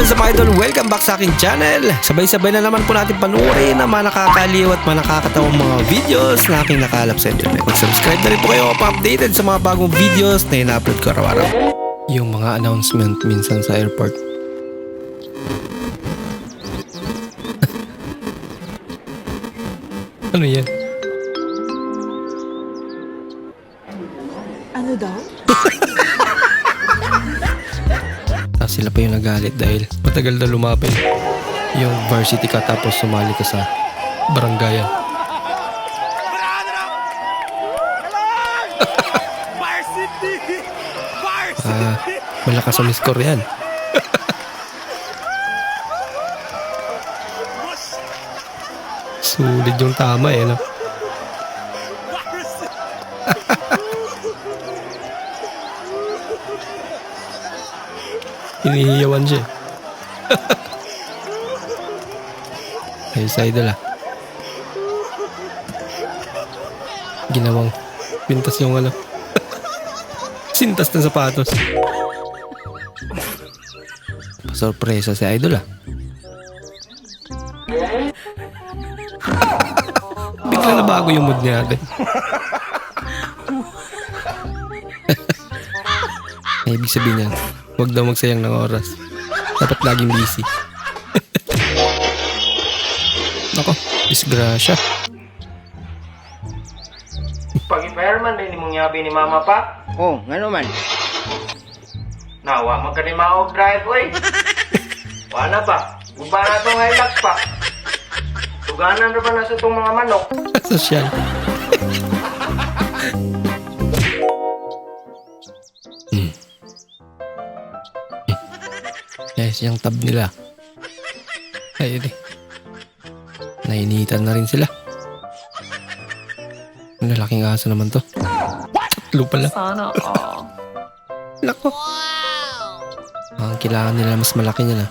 What's up idol? Welcome back sa aking channel. Sabay-sabay na naman po natin panuorin ang mga nakakaliw at mga mga videos na aking nakalap sa internet. Mag-subscribe na rin po kayo pa-updated sa mga bagong videos na ina-upload ko araw-araw. Yung mga announcement minsan sa airport. ano yan? Ano daw? Sila pa yung nagalit dahil matagal na lumapit. Yung varsity ka tapos sumali ka sa barangayan. Ah, malakas ang score yan. Sulit yung tama eh, no? Hinihiyawan siya. Ay, sa idol. Ginawang pintas yung ano. Sintas ng sapatos. Sorpresa si idol ah. Bigla na bago yung mood niya ate. Ay, ibig sabihin niyan, huwag daw magsayang ng oras. Dapat laging busy. Nako, disgrasya. Pag ipairman din mong yabi ni Mama pa, Oh, ngano man? nawa man ka ni Maog drive, oy. Wala pa. Guba na itong hilux pa. Tuganan na ba na sa itong mga manok? Sosyal. Yes, yung tab nila. Ay, di. Nainitan na rin sila. Ang lalaking aso naman to. Tatlo pala. Sana all. Nako. Ang kailangan nila mas malaki niya na.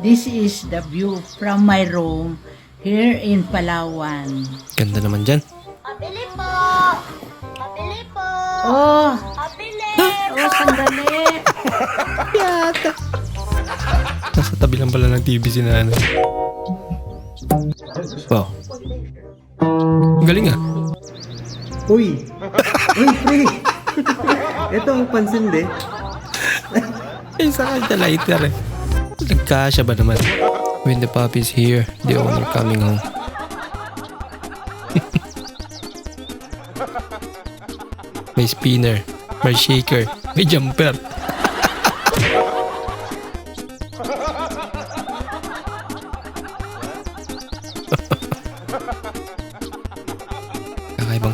This is the view from my room here in Palawan. Ganda naman dyan. Pabili po! Pabili po! Oh, Pabili! oh sandali. Nasa tabi lang pala ng TV si nanay. Wow. Ang Galing ah. Uy! Uy, pre! Ito ang pansin de. Eh, sa kanya lighter eh. Nagkasya ba naman? When the puppy's here, the owner coming home. may spinner, may shaker, may jumper.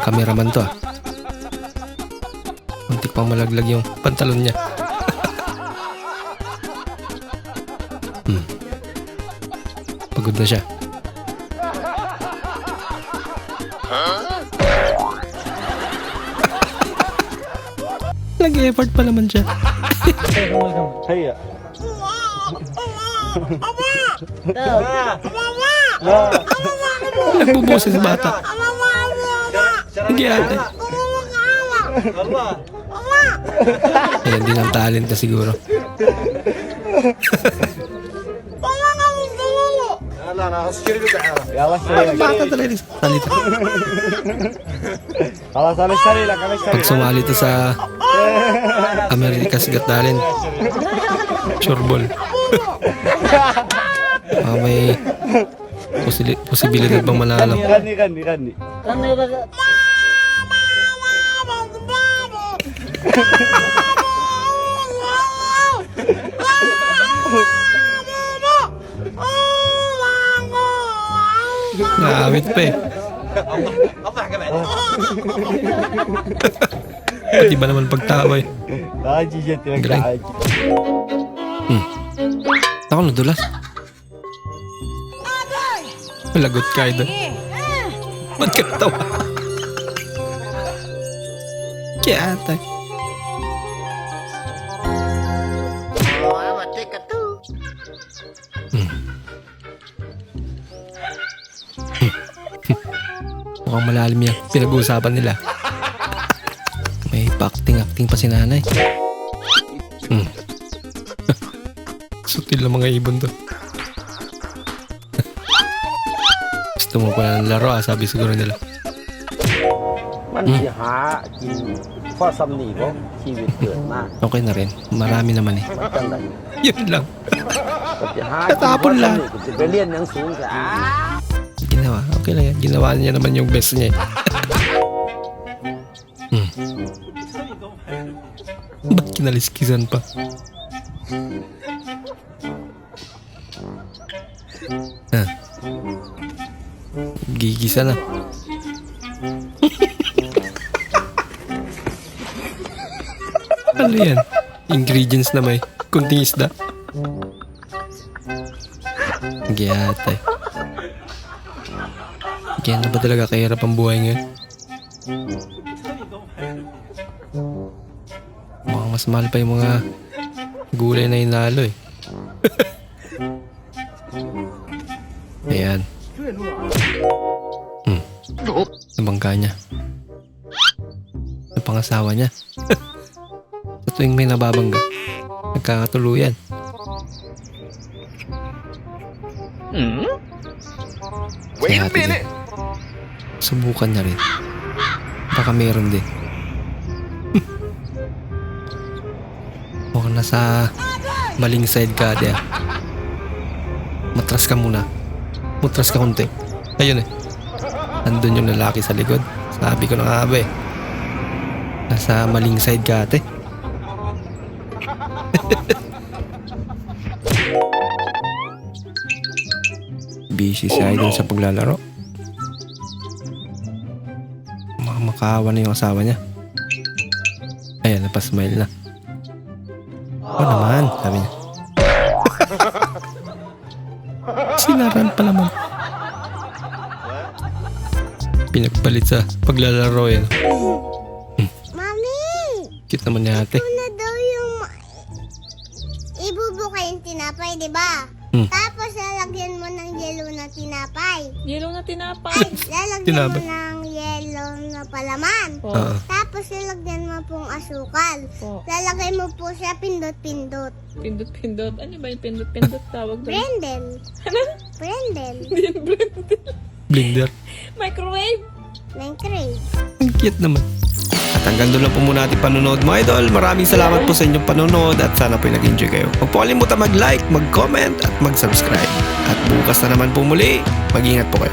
Cameraman to ah. Muntik pang malaglag yung pantalon niya. Pagod na siya. Nag-effort pa naman siya. Nagbubusa si bata. Sige ate. Ayan din ang talent na siguro. يلا اشتري لك Bata talaga rin. Talito. خلاص انا اشتري لك انا اشتري Pag sumali to sa America's Got Talent, sureball. Baka may posili- posibilidad bang manalo. غني غني غني Nakakawit pa eh. Pati ba naman pagtawa eh. Galing. Hmm. Ako nadulas. Malagot ka ito. Ba't ka natawa? Kaya atay. Mukhang malalim yan. Pinag-uusapan nila. May pa-acting-acting pa si nanay. Hmm. chill ng mga ibon to. Gusto mo pala ng laro ah, sabi siguro nila. มันสิหากินพ่อสำนีบ่ชีวิตเกิดมา Okay na rin. Marami naman eh. มันจังได Yun lang. ก็สิหา Tatapon lang. ก็สิไปเรียนหนังสือก็อ่า Ginawa. Okay lang yan. Ginawa niya naman yung best niya eh. hmm. Ba't kinaliskisan pa? Ah. Gigisa na. ano yan? Ingredients na may kunting isda. Giyata eh. Kaya na ba talaga kahirap ang buhay ngayon? Mukhang mas mahal pa yung mga gulay na inalo eh. Ayan. Hmm. Nabangga niya. Sa pangasawa niya. Sa tuwing may nababangga, nagkakatuluyan. Wait a minute! Subukan niya rin. Baka meron din. Mukhang nasa maling side ka, de. ah. Matras ka muna. Matras ka konti. Ayun eh. Andun yung lalaki sa likod. Sabi ko na nga ba eh. Nasa maling side ka, ate. Busy si sa paglalaro. Maka makawa na yung asawa niya. Ayan, napasmile na. Oo naman, sabi niya. Sinaran pa naman. Pinagpalit sa paglalaro yan. Mami! Cute naman ni ate. Ito na daw yung ibubuka yung tinapay, di ba? Hmm. Tapos lalagyan mo ng yellow na tinapay. Yellow na tinapay. Lalagyan Tinapay. mo ng yellow na palaman. Oo. Tapos lalagyan mo pong asukal. Po. Lalagay mo po siya pindot-pindot. Pindot-pindot. Ano ba yung pindot-pindot tawag doon? Brendel. Brendel. Blender. Microwave. Nine tray. Ang cute naman. At hanggang doon lang po muna ating panonood mga idol. Maraming salamat po sa inyong panonood at sana po nag-enjoy kayo. Huwag po kalimutan mag-like, mag-comment at mag-subscribe. At bukas na naman po muli. Mag-ingat po kayo.